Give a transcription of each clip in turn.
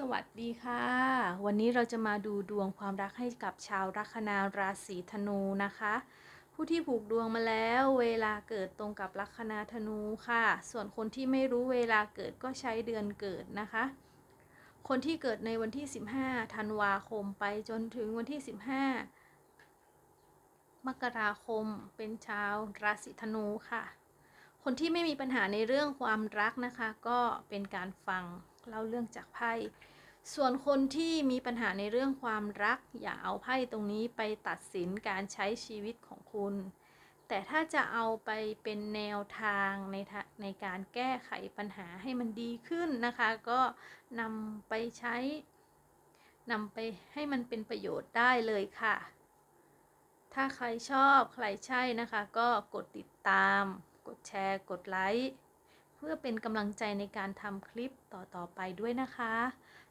สวัสดีค่ะ วันนี้เราจะมาดูดวงความรักให้กับชาวลัคนาราศีธนูนะคะ ผู้ที่ผูกดวงมาแล้ว เวลาเกิดตรงกับลัคนาธนูค่ะ ส่วนคนที่ไม่รู้เวลาเกิดก็ใช้เดือนเกิดนะคะ คนที่เกิดในวันที่ 15 ธันวาคมไปจนถึงวันที่ 15 มกราคมเป็นชาวราศีธนูค่ะ คนที่ไม่มีปัญหาในเรื่องความรักนะคะ ก็เป็นการฟัง เล่าเรื่องจากไพ่ ส่วนคนที่มีปัญหาในเรื่องความรัก อย่าเอาไพ่ตรงนี้ไปตัดสินการใช้ชีวิตของคุณ แต่ถ้าจะเอาไปเป็นแนวทางในในการแก้ไขปัญหาให้มันดีขึ้นนะคะ ก็นำไปใช้นำไปให้มันเป็นประโยชน์ได้เลยค่ะ ถ้าใครชอบใครใช่นะคะ ก็กดติดตาม กดแชร์ กดไลค์ พื่อเป็นกำลังใจในการทำคลิปต่อๆไปด้วยนะคะ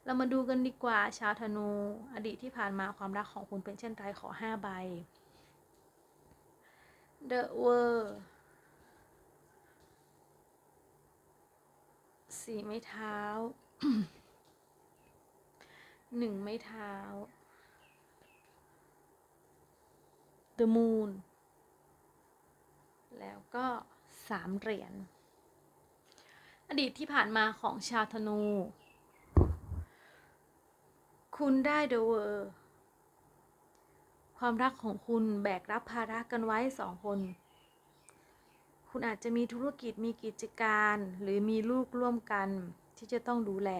เรามาดูกันดีกว่าชาวธนู อดีตที่ผ่านมาความรักของคุณเป็นเช่นไรขอ 5 ใบ The World สี่ไม้เท้าหนึ่งไม้เท้า The Moon แล้วก็สามเหรียญ อดีตที่ผ่านมาของชาวธนู คุณได้เดอะเวอร์ความรักของคุณแบกรับภาระกันไว้สองคน คุณอาจจะมีธุรกิจมีกิจการหรือมีลูกร่วมกันที่จะต้องดูแล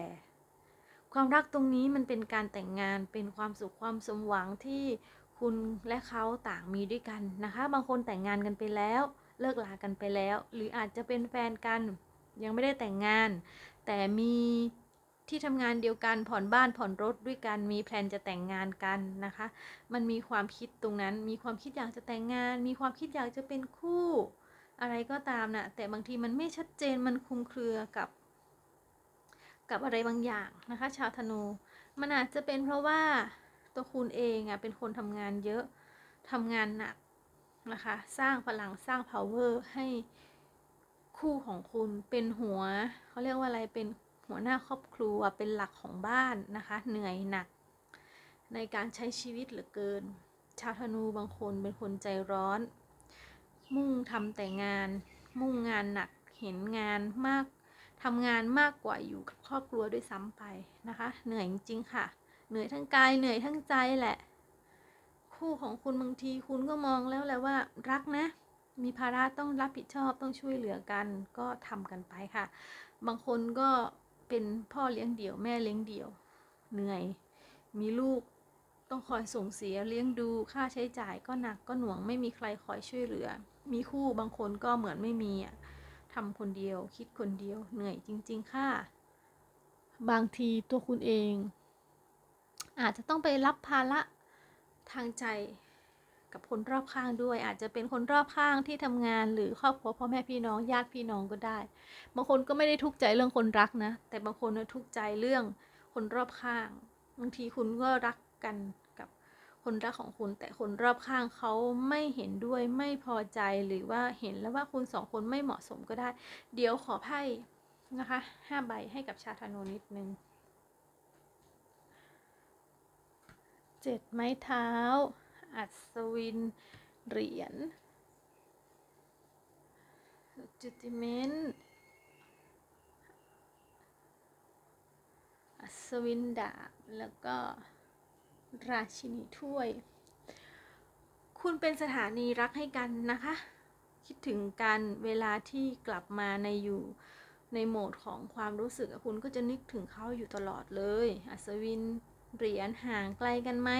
ความรักตรงนี้มันเป็นการแต่งงานเป็นความสุขความสมหวังที่คุณและเขาต่างมีด้วยกันนะคะ บางคนแต่งงานกันไปแล้ว เลิกลากันไปแล้ว หรืออาจจะเป็นแฟนกัน ยังไม่ได้แต่งงาน แต่มีที่ทำงานเดียวกันผ่อนบ้านผ่อนรถด้วยกันมีแพลนจะแต่งงานกันนะคะ มันมีความคิดตรงนั้น มีความคิดอยากจะแต่งงาน มีความคิดอยากจะเป็นคู่ อะไรก็ตามนะ่ะแต่บางทีมันไม่ชัดเจนมันคลุมเครือกับ กับอะไรบางอย่างนะคะ ชาวธนู มันอาจจะเป็นเพราะว่าตัวคุณเองอะเป็นคนทำงานเยอะทำงานหนักนะคะ สร้างพลังสร้าง power ให้ คู่ของคุณเป็นหัวเขาเรียกว่าอะไรเป็นหัวหน้าครอบครัวเป็นหลักของบ้านนะคะ เหนื่อยหนัก ในการใช้ชีวิตเหลือเกิน ชาวธนูบางคนเป็นคนใจร้อน มุ่งทำแต่งาน มุ่งงานหนักเห็นงานมากทำงานมากกว่าอยู่กับครอบครัวด้วยซ้ำไปนะคะ เหนื่อยจริงๆค่ะ เหนื่อยทั้งกายเหนื่อยทั้งใจแหละ คู่ของคุณบางทีคุณก็มองแล้วแหละว่ารักนะ มีภาระต้องรับผิดชอบต้องช่วยเหลือกันก็ทำกันไปค่ะ บางคนก็เป็นพ่อเลี้ยงเดี่ยวแม่เลี้ยงเดี่ยว เหนื่อย มีลูกต้องคอยส่งเสียเลี้ยงดูค่าใช้จ่ายก็หนักก็หน่วงไม่มีใครคอยช่วยเหลือ มีคู่บางคนก็เหมือนไม่มีอะทำคนเดียว คิดคนเดียวเหนื่อยจริง ๆ ค่ะ บางทีตัวคุณเอง อาจจะต้องไปรับภาระทางใจ กับคนรอบข้างด้วย อาจจะเป็นคนรอบข้างที่ทำงานหรือครอบครัวพ่อแม่พี่น้องญาติพี่น้องก็ได้ บางคนก็ไม่ได้ทุกข์ใจเรื่องคนรักนะ แต่บางคนทุกข์ใจเรื่องคนรอบข้าง บางทีคุณก็รักกันกับคนรักของคุณ แต่คนรอบข้างเขาไม่เห็นด้วยไม่พอใจหรือว่าเห็นแล้วว่าคุณสองคนไม่เหมาะสมก็ได้ เดี๋ยวขอไพ่นะคะห้าใบให้กับชาธนูนิดนึงเจ็ดไม้เท้า อัศวิน เหรียญจิติเมนอัศวินดาบ แล้วก็ราชินีถ้วย คุณเป็นสถานีรักให้กันนะคะ คิดถึงกันเวลาที่กลับมาในอยู่ในโหมดของความรู้สึกคุณก็จะนึกถึงเขาอยู่ตลอดเลย อัศวินเหรียญห่างไกลกันไหม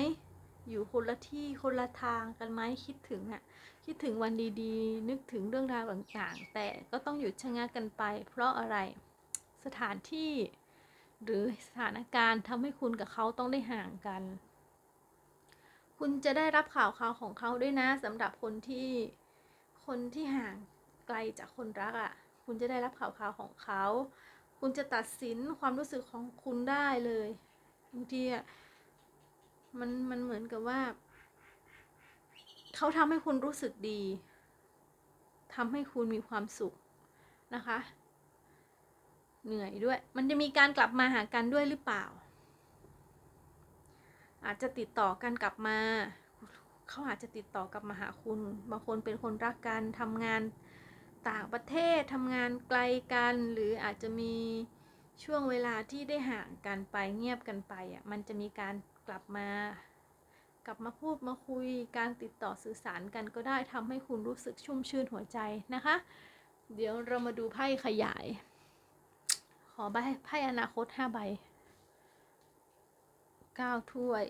อยู่คนละที่คนละทางกันไหมคิดถึงอะคิดถึงวันดีๆ นึกถึงเรื่องราวต่างๆ แต่ก็ต้องหยุดชะงักกันไป เพราะอะไรสถานที่ หรือสถานการณ์ทำให้คุณกับเขาต้องได้ห่างกัน คุณจะได้รับข่าวข่าวของเขาด้วยนะสำหรับคนที่คนที่ห่างไกลจากคนรักอะ่ะ คุณจะได้รับข่าวข่าวของเขา คุณจะตัดสินความรู้สึกของคุณได้เลยบางทีอะ มันมันเหมือนกับว่า เขาทำให้คุณรู้สึกดีทำให้คุณมีความสุขนะคะ เหนื่อยด้วย มันจะมีการกลับมาหากันด้วยหรือเปล่า อาจจะติดต่อกันกลับมาเขาอาจจะติดต่อกลับมาหาคุณ บางคนเป็นคนรักกันทำงานต่างประเทศทำงานไกลกัน หรืออาจจะมีช่วงเวลาที่ได้ห่างกันไปเงียบกันไปอะมันจะมีการ กลับมา กลับมาพูดมาคุยการติดต่อสื่อสารกันก็ได้ทำให้คุณรู้สึกชุ่มชื่นหัวใจนะคะ เดี๋ยวเรามาดูไพ่ขยาย ขอใบไพ่อนาคตห้าใบเก้าถ้วย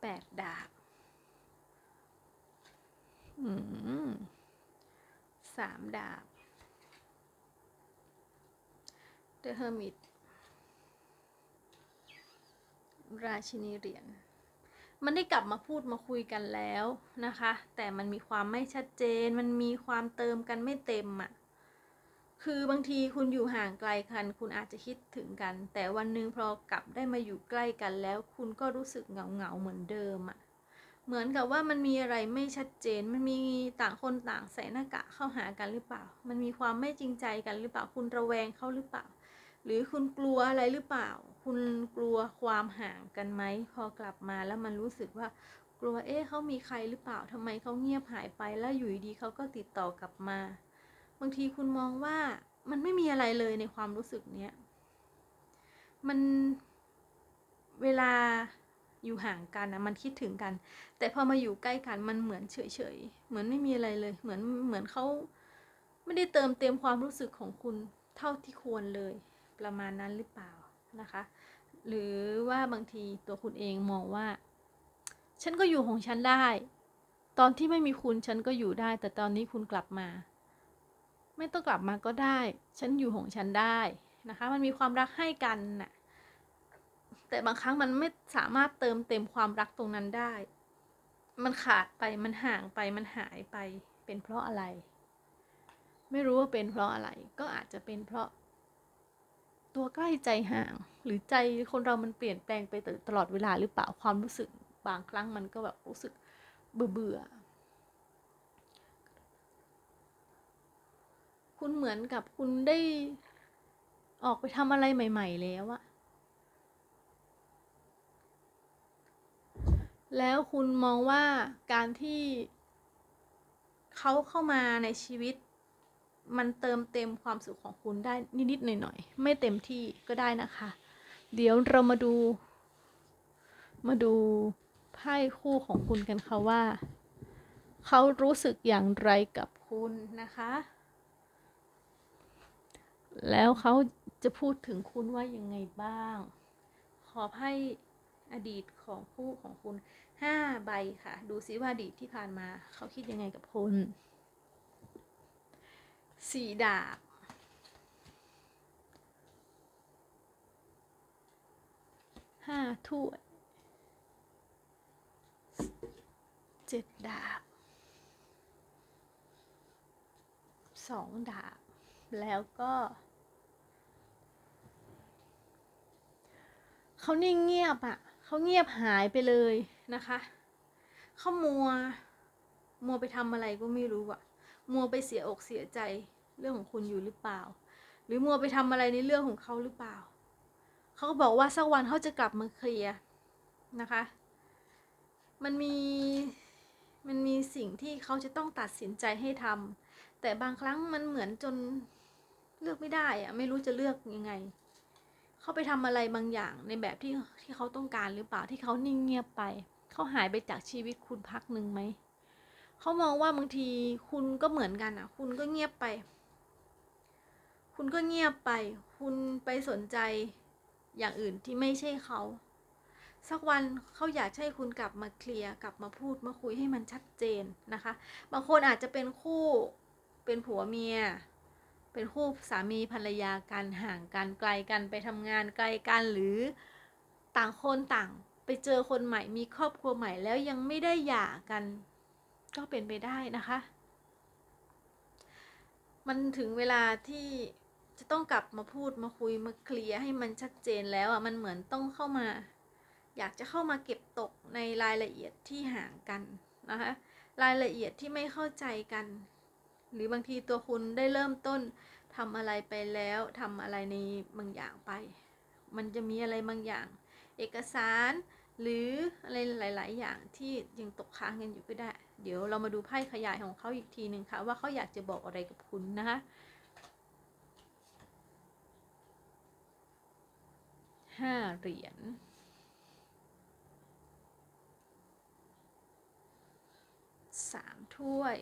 แปดดาบสามดาบ The Hermit ราชินีเหรียญมันได้กลับมาพูดมาคุยกันแล้วนะคะ แต่มันมีความไม่ชัดเจน มันมีความเติมกันไม่เต็มอะ่ะ คือบางทีคุณอยู่ห่างไกลกัน คุณอาจจะคิดถึงกัน แต่วันหนึ่งพอกลับได้มาอยู่ใกล้กันแล้ว คุณก็รู้สึกเหงาเหงาเหมือนเดิมอะ่ะ เหมือนกับว่ามันมีอะไรไม่ชัดเจน มันมีต่างคนต่างใส่หน้ากากเข้าหากันหรือเปล่า มันมีความไม่จริงใจกันหรือเปล่า คุณระแวงเขาหรือเปล่า หรือคุณกลัวอะไรหรือเปล่า คุณกลัวความห่างกันไหม พอกลับมาแล้วมันรู้สึกว่ากลัวเอ๊ะเขามีใครหรือเปล่าทำไมเขาเงียบหายไปแล้วอยู่ดีเขาก็ติดต่อกลับมา บางทีคุณมองว่ามันไม่มีอะไรเลยในความรู้สึกเนี้ยมันเวลาอยู่ห่างกันนะมันคิดถึงกัน แต่พอมาอยู่ใกล้กันมันเหมือนเฉยๆเหมือนไม่มีอะไรเลย เหมือนเหมือนเขาไม่ได้เติมเต็มความรู้สึกของคุณเท่าที่ควรเลย ประมาณนั้นหรือเปล่านะคะ หรือว่าบางทีตัวคุณเองมองว่า ฉันก็อยู่ของฉันได้ ตอนที่ไม่มีคุณฉันก็อยู่ได้ แต่ตอนนี้คุณกลับมา ไม่ต้องกลับมาก็ได้ ฉันอยู่ของฉันได้นะคะ มันมีความรักให้กันน่ะแต่บางครั้งมันไม่สามารถเติมเต็มความรักตรงนั้นได้ มันขาดไป มันห่างไป มันหายไป เป็นเพราะอะไร ไม่รู้ว่าเป็นเพราะอะไร ก็อาจจะเป็นเพราะ ตัวใกล้ใจห่าง หรือใจคนเรามันเปลี่ยนแปลงไปตลอดเวลาหรือเปล่าความรู้สึกบางครั้งมันก็แบบรู้สึกเบื่อเบื่อคุณเหมือนกับคุณได้ออกไปทำอะไรใหม่ ๆ แล้วอะแล้วคุณมองว่าการที่เขาเข้ามาในชีวิต มันเติมเต็มความสุขของคุณได้นิดๆหน่อยๆไม่เต็มที่ก็ได้นะคะ เดี๋ยวเรามาดู มาดูไพ่คู่ของคุณกันค่ะว่า เขารู้สึกอย่างไรกับคุณนะคะ แล้วเขาจะพูดถึงคุณว่ายังไงบ้าง ขอไพ่อดีตของคู่ของคุณห้าใบค่ะ ดูซิว่าอดีตที่ผ่านมา เขาคิดยังไงกับคุณ สี่ดาบ ห้าถ้วยเจ็ดดาบ สองดาบ แล้วก็เขานิ่งเงียบอะ่ะเขาเงียบหายไปเลยนะคะเขามัว มัวไปทำอะไรก็ไม่รู้อะ่ะ มัวไปเสียอกเสียใจเรื่องของคุณอยู่หรือเปล่า หรือมัวไปทำอะไรในเรื่องของเขาหรือเปล่า เขาก็บอกว่าสักวันเขาจะกลับมาเคลียร์นะคะ มันมีมันมีสิ่งที่เขาจะต้องตัดสินใจให้ทำแต่บางครั้งมันเหมือนจนเลือกไม่ได้อะไม่รู้จะเลือกยังไง เขาไปทำอะไรบางอย่างในแบบที่ที่เขาต้องการหรือเปล่าที่เขานิ่งเงียบไป เขาหายไปจากชีวิตคุณพักหนึ่งไหม เขามองว่าบางทีคุณก็เหมือนกันอะ คุณก็เงียบไป คุณก็เงียบไป คุณไปสนใจอย่างอื่นที่ไม่ใช่เขาสักวันเขาอยากให้คุณกลับมาเคลียร์กลับมาพูดมาคุยให้มันชัดเจนนะคะ บางคนอาจจะเป็นคู่เป็นผัวเมีย เป็นคู่สามีภรรยากันห่างกันไกลกันไปทำงานไกลกันหรือต่างคนต่างไปเจอคนใหม่มีครอบครัวใหม่แล้วยังไม่ได้หย่ากัน ก็เป็นไปได้นะคะ มันถึงเวลาที่จะต้องกลับมาพูดมาคุยมาเคลียร์ให้มันชัดเจนแล้วอะมันเหมือนต้องเข้ามา อยากจะเข้ามาเก็บตกในรายละเอียดที่ห่างกันนะคะรายละเอียดที่ไม่เข้าใจกัน หรือบางทีตัวคุณได้เริ่มต้นทำอะไรไปแล้วทำอะไรในบางอย่างไป มันจะมีอะไรบางอย่าง เอกสารหรืออะไรหลาย ๆ อย่างที่ยังตกค้างกันอยู่ก็ได้ เดี๋ยวเรามาดูไพ่ขยายของเขาอีกทีหนึ่งค่ะ ว่าเขาอยากจะบอกอะไรกับคุณนะคะห้าเหรียญสามถ้วย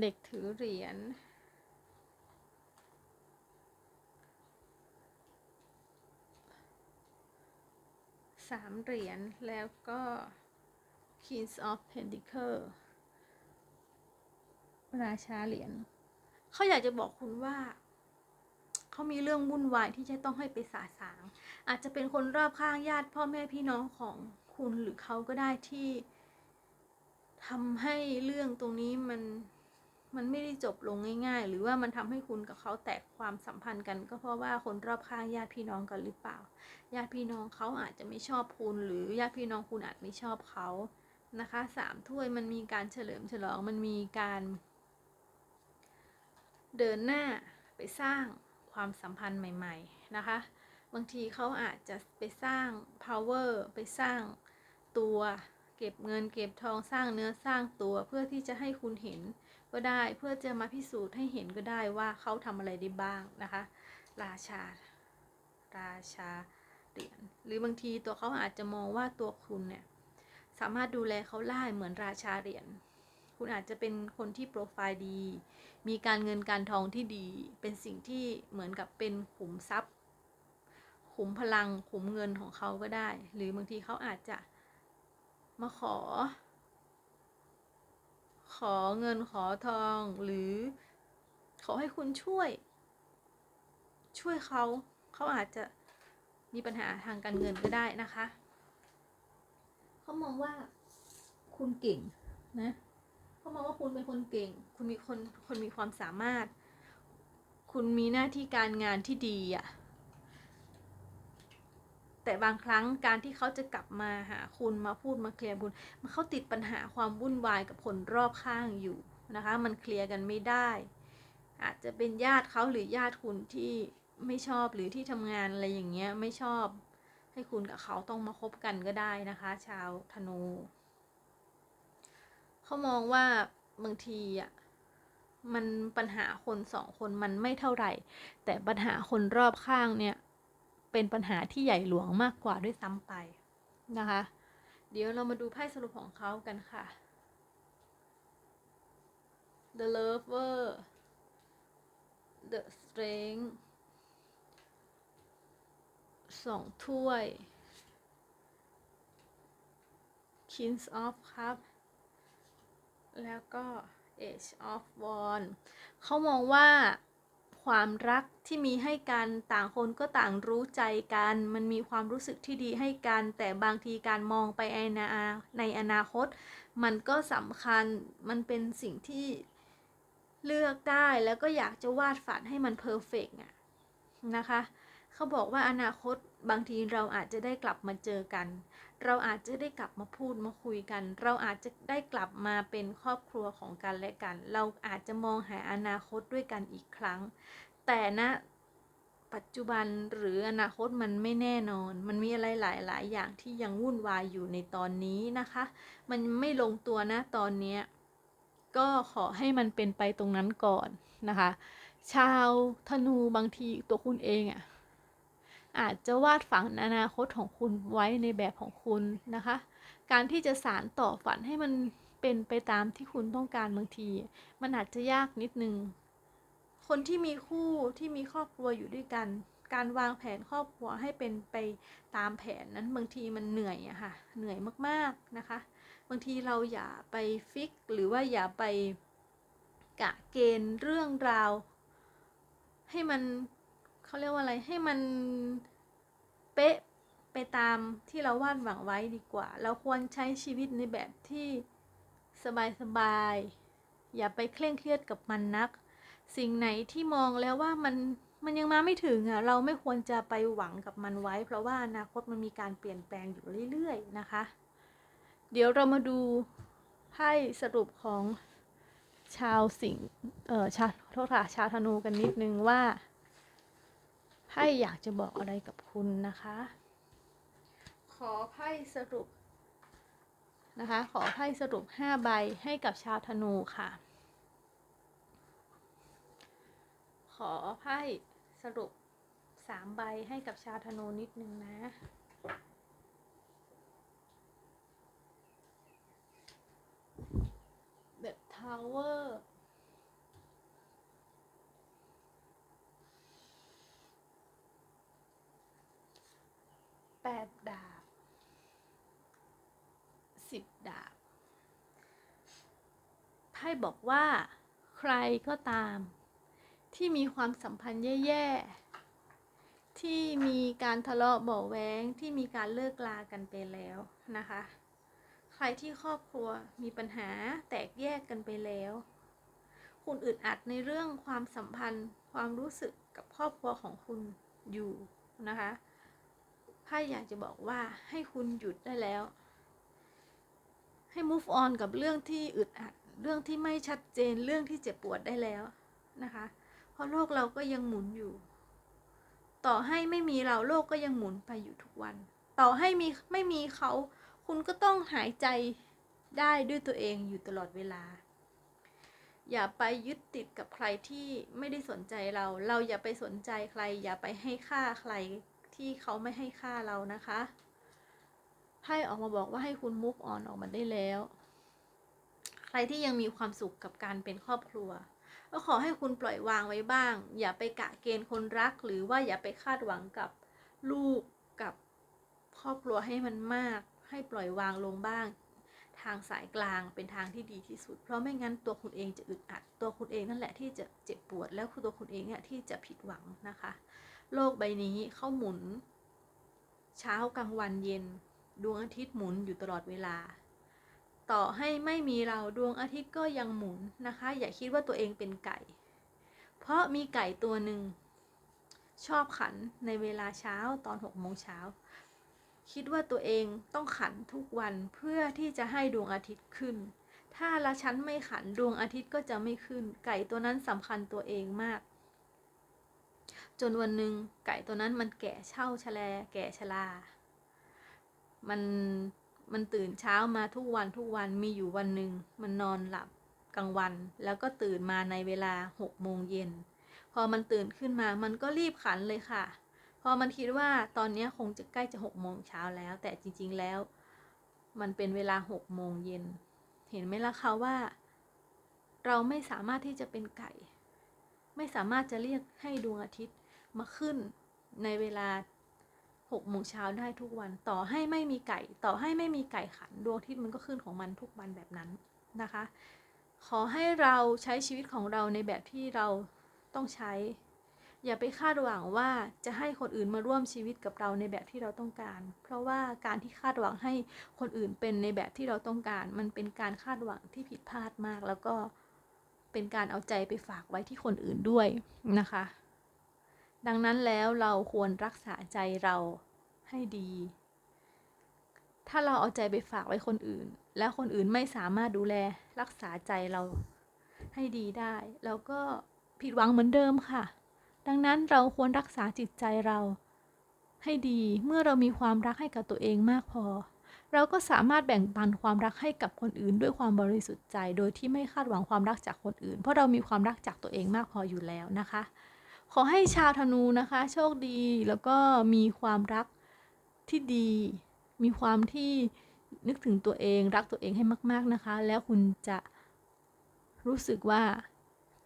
เด็กถือเหรียญ สามเหรียญ แล้วก็ Kings of Pentacle ราชาเหรียญเขาอยากจะบอกคุณว่า เขามีเรื่องวุ่นวายที่จะต้องให้ไปสาสาง อาจจะเป็นคนรอบข้างญาติพ่อแม่พี่น้องของคุณหรือเขาก็ได้ที่ทำให้เรื่องตรงนี้มัน มันไม่ได้จบลงง่าย ๆ หรือว่ามันทำให้คุณกับเขาแตกความสัมพันธ์กัน ก็เพราะว่าคนรอบข้างญาติพี่น้องกันหรือเปล่า ญาติพี่น้องเขาอาจจะไม่ชอบคุณ หรือญาติพี่น้องคุณอาจไม่ชอบเขานะคะสามถ้วยมันมีการเฉลิมฉลองมันมีการ เดินหน้าไปสร้างความสัมพันธ์ใหม่ ๆ นะคะ บางทีเขาอาจจะไปสร้าง power ไปสร้างตัว เก็บเงินเก็บทองสร้างเนื้อสร้างตัวเพื่อที่จะให้คุณเห็น ก็ได้เพื่อจะมาพิสูจน์ให้เห็นก็ได้ว่าเขาทำอะไรได้บ้างนะคะ ราชา ราชาเหรียญหรือบางทีตัวเขาอาจจะมองว่าตัวคุณเนี่ยสามารถดูแลเขาได้เหมือนราชาเหรียญคุณอาจจะเป็นคนที่โปรไฟล์ดี มีการเงินการทองที่ดี เป็นสิ่งที่เหมือนกับเป็นขุมทรัพย์ ขุมพลัง ขุมเงินของเขาก็ได้ หรือบางทีเขาอาจจะมาขอ ขอเงินขอทองหรือ ขอให้คุณช่วย ช่วยเขาเขาอาจจะมีปัญหาทางการเงินก็ได้นะคะเขามองว่าคุณเก่งนะเขามองว่าคุณเป็นคนเก่ง คุณมีคนคนมีความสามารถ คุณมีหน้าที่การงานที่ดีอะ แต่บางครั้งการที่เขาจะกลับมาหาคุณมาพูดมาเคลียร์คุณมันเขาติดปัญหาความวุ่นวายกับคนรอบข้างอยู่นะคะ มันเคลียร์กันไม่ได้ อาจจะเป็นญาติเขาหรือญาติคุณที่ไม่ชอบหรือที่ทำงานอะไรอย่างเงี้ยไม่ชอบ ให้คุณกับเขาต้องมาคบกันก็ได้นะคะ ชาวธนูเขามองว่าบางทีอะมันปัญหาคนสองคนมันไม่เท่าไหร่ แต่ปัญหาคนรอบข้างเนี่ย เป็นปัญหาที่ใหญ่หลวงมากกว่าด้วยซ้ำไปนะคะ เดี๋ยวเรามาดูไพ่สรุปของเขากันค่ะ The Lover The Strength สองถ้วย Kings of Cup แล้วก็ Age of Wands เขามองว่า ความรักที่มีให้กันต่างคนก็ต่างรู้ใจกัน มันมีความรู้สึกที่ดีให้กัน แต่บางทีการมองไปในอนาคต มันก็สำคัญมันเป็นสิ่งที่เลือกได้แล้วก็อยากจะวาดฝันให้มันเพอร์เฟกต์อะนะคะ เขาบอกว่าอนาคตบางทีเราอาจจะได้กลับมาเจอกัน เราอาจจะได้กลับมาพูดมาคุยกัน เราอาจจะได้กลับมาเป็นครอบครัวของกันและกัน เราอาจจะมองหาอนาคตด้วยกันอีกครั้ง แต่ณนะปัจจุบันหรืออนาคตมันไม่แน่นอน มันมีอะไรหลาย ๆ อย่างที่ยังวุ่นวายอยู่ในตอนนี้นะคะ มันไม่ลงตัวนะตอนนี้ ก็ขอให้มันเป็นไปตรงนั้นก่อนนะคะ ชาวธนูบางทีตัวคุณเองอะ่ะ อาจจะวาดฝันอนาคตของคุณไว้ในแบบของคุณนะคะ การที่จะสารต่อฝันให้มันเป็นไปตามที่คุณต้องการบางที มันอาจจะยากนิดนึง คนที่มีคู่ที่มีครอบครัวอยู่ด้วยกัน การวางแผนครอบครัวให้เป็นไปตามแผนนั้นบางทีมันเหนื่อยอะค่ะ เหนื่อยมากๆนะคะ บางทีเราอย่าไปฟิกหรือว่าอย่าไปกะเกณฑ์เรื่องราว ให้มัน เขาเรียกว่าอะไรให้มันเป๊ะไปตามที่เราวาดหวังไว้ดีกว่า เราควรใช้ชีวิตในแบบที่สบายๆอย่าไปเคร่งเครียดกับมันนัก สิ่งไหนที่มองแล้วว่ามันมันยังมาไม่ถึงอะเราไม่ควรจะไปหวังกับมันไว้ เพราะว่าอนาคตมันมีการเปลี่ยนแปลงอยู่เรื่อยๆนะคะ เดี๋ยวเรามาดูไพ่สรุปของชาวสิงเออชาโทษค่ะชาวธนูกันนิดนึงว่า ไพ่อยากจะบอกอะไรกับคุณนะคะ ขอไพ่สรุปนะคะ ขอไพ่สรุป5ใบให้กับชาวธนูค่ะ ขอไพ่สรุป3ใบให้กับชาวธนูนิดนึงนะ The Tower แป ดดาบสิบดาบไพ่บอกว่า ใครก็ตาม ที่มีความสัมพันธ์แย่ๆ ที่มีการทะเลาะเบาแว้งที่มีการเลิกลากันไปแล้วนะคะ ใครที่ครอบครัวมีปัญหาแตกแยกกันไปแล้ว คุณอึดอัดในเรื่องความสัมพันธ์ความรู้สึกกับครอบครัวของคุณอยู่นะคะ ไพ่อยากจะบอกว่าให้คุณหยุดได้แล้ว ให้ move on กับเรื่องที่อึดอัด เรื่องที่ไม่ชัดเจนเรื่องที่เจ็บปวดได้แล้วนะคะ เพราะโลกเราก็ยังหมุนอยู่ ต่อให้ไม่มีเราโลกก็ยังหมุนไปอยู่ทุกวัน ต่อให้มีไม่มีเขา คุณก็ต้องหายใจได้ด้วยตัวเองอยู่ตลอดเวลา อย่าไปยึดติดกับใครที่ไม่ได้สนใจเรา เราอย่าไปสนใจใคร อย่าไปให้ค่าใคร ที่เขาไม่ให้ค่าเรานะคะไพ่ออกมาบอกว่าให้คุณ move on ออกมาได้แล้ว ใครที่ยังมีความสุขกับการเป็นครอบครัว ก็ขอให้คุณปล่อยวางไว้บ้าง อย่าไปกะเกณฑ์คนรัก หรือว่าอย่าไปคาดหวังกับลูกกับครอบครัวให้มันมาก ให้ปล่อยวางลงบ้าง ทางสายกลางเป็นทางที่ดีที่สุด เพราะไม่งั้นตัวคุณเองจะอึดอัด ตัวคุณเองนั่นแหละที่จะเจ็บปวด แล้วตัวคุณเองเนี่ยที่จะผิดหวังนะคะ โลกใบนี้เข้าหมุน เช้ากลางวันเย็น ดวงอาทิตย์หมุนอยู่ตลอดเวลา ต่อให้ไม่มีเราดวงอาทิตย์ก็ยังหมุนนะคะ อย่าคิดว่าตัวเองเป็นไก่ เพราะมีไก่ตัวหนึ่งชอบขันในเวลาเช้าตอนหกโมงเช้าคิดว่าตัวเองต้องขันทุกวันเพื่อที่จะให้ดวงอาทิตย์ขึ้น ถ้าละฉันไม่ขันดวงอาทิตย์ก็จะไม่ขึ้น ไก่ตัวนั้นสำคัญตัวเองมาก จนวันหนึ่งไก่ตัวนั้นมันแก่เช่าชะแลแก่ชรามันมันตื่นเช้ามาทุกวันทุกวันมีอยู่วันหนึ่งมันนอนหลับกลางวัน แล้วก็ตื่นมาในเวลาหกโมงเย็น พอมันตื่นขึ้นมามันก็รีบขันเลยค่ะ พอมันคิดว่าตอนนี้คงจะใกล้จะหกโมงเช้าแล้ว แต่จริง ๆแล้ว มันเป็นเวลาหกโมงเย็น เห็นไหมล่ะคะว่า เราไม่สามารถที่จะเป็นไก่ ไม่สามารถจะเรียกให้ดวงอาทิตย์ มาขึ้นในเวลาหกโมงเช้าได้ทุกวัน ต่อให้ไม่มีไก่ ต่อให้ไม่มีไก่ขันดวงอาทิตย์มันก็ขึ้นของมันทุกวันแบบนั้นนะคะ ขอให้เราใช้ชีวิตของเราในแบบที่เราต้องใช้ อย่าไปคาดหวังว่าจะให้คนอื่นมาร่วมชีวิตกับเราในแบบที่เราต้องการ เพราะว่าการที่คาดหวังให้คนอื่นเป็นในแบบที่เราต้องการ มันเป็นการคาดหวังที่ผิดพลาดมาก แล้วก็เป็นการเอาใจไปฝากไว้ที่คนอื่นด้วยนะคะ ดังนั้นแล้วเราควรรักษาใจเราให้ดี ถ้าเราเอาใจไปฝากไว้คนอื่น แล้วคนอื่นไม่สามารถดูแลรักษาใจเราให้ดีได้เราก็ผิดหวังเหมือนเดิมค่ะ ดังนั้นเราควรรักษาจิตใจเรา ให้ดีเมื่อเรามีความรักให้กับตัวเองมากพอ เราก็สามารถแบ่งปันความรักให้กับคนอื่น ด้วยความบริสุทธิ์ใจ โดยที่ไม่คาดหวังความรักจากคนอื่น เพราะเรามีความรักจากตัวเองมากพออยู่แล้วนะคะ ขอให้ชาวธนูนะคะ โชคดีแล้วก็มีความรักที่ดี มีความที่นึกถึงตัวเองรักตัวเองให้มาก ๆนะคะ แล้วคุณจะรู้สึกว่า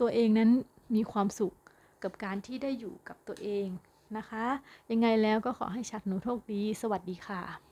ตัวเองนั้นมีความสุขกับการที่ได้อยู่กับตัวเองนะคะ ยังไงแล้วก็ขอให้ชัดหนูโชคดี สวัสดีค่ะ